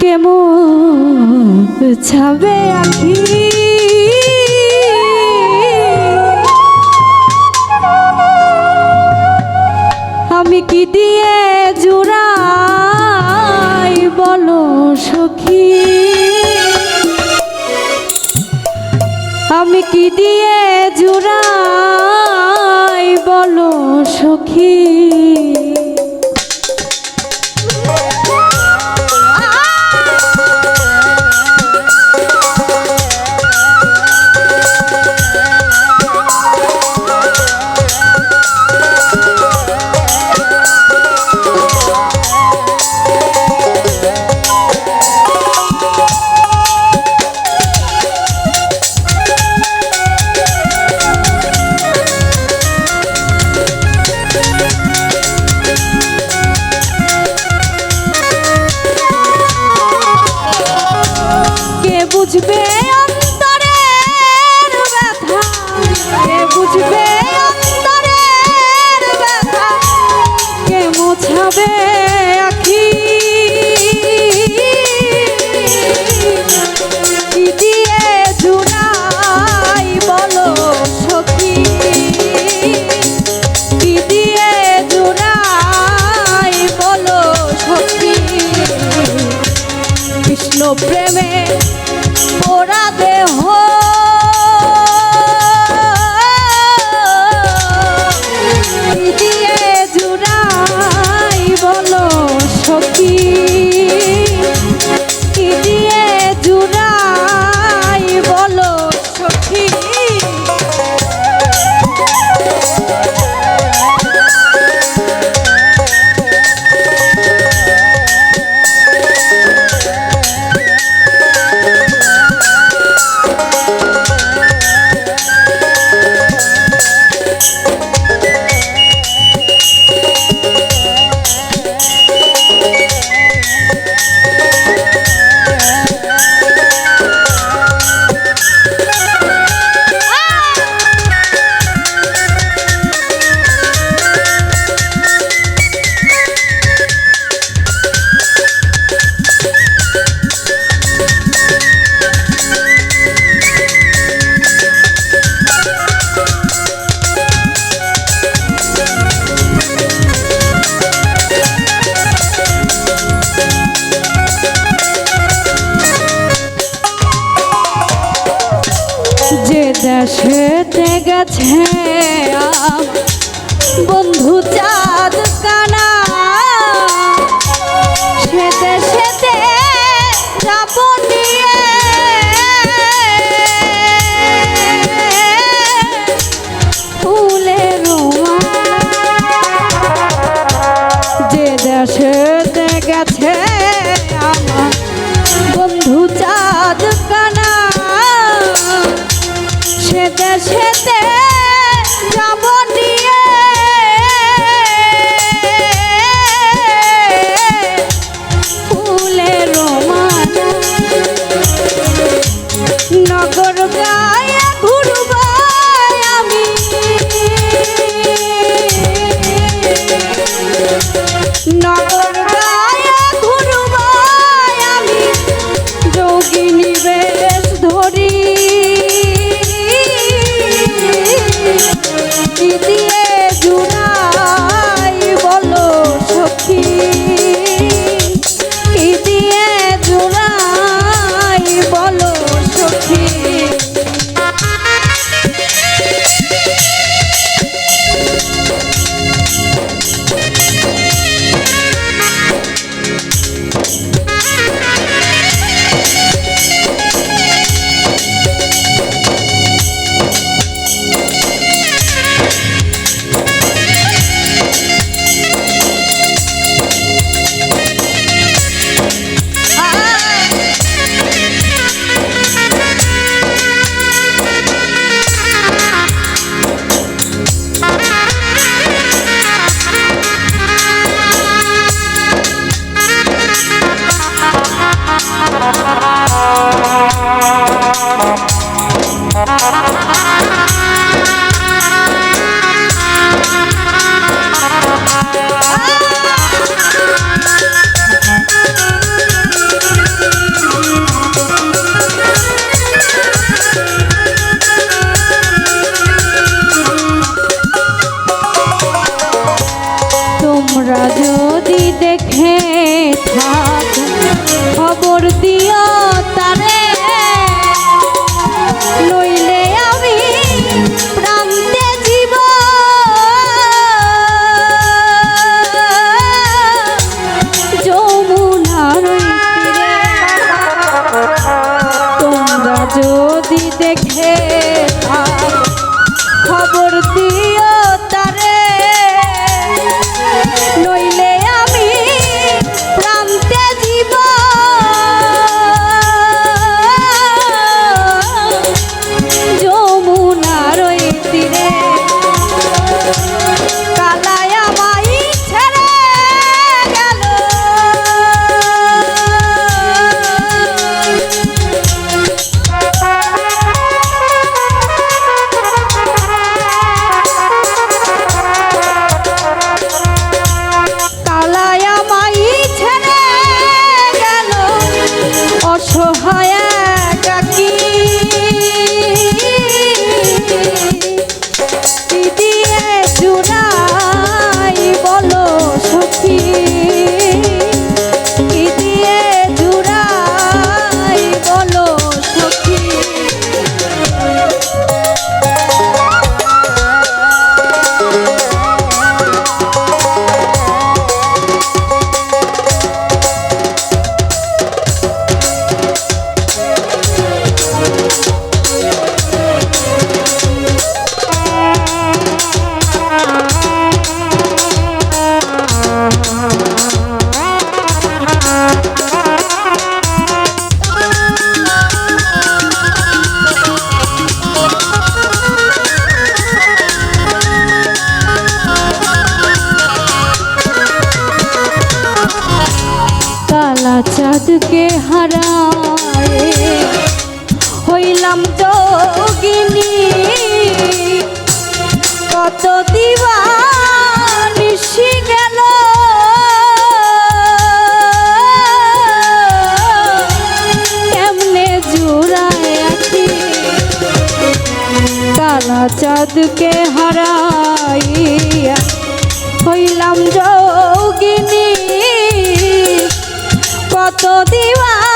কেমন ছাবে আখি? আমি কি দিয়ে জোড়া কি দিয়ে de bem, amor. গেছে বন্ধু চাঁদ কানা। সেতে সেতে যাব নিয়ে। ফুলের যে দেশে কালা চাঁদকে হারায়। হইলাম যোগিনী কত দিবানিসি গেল। কেমনে জুড়ায় আছি কালা চাঁদকে হারাইয়া হইলাম যোগিনী কত দিবা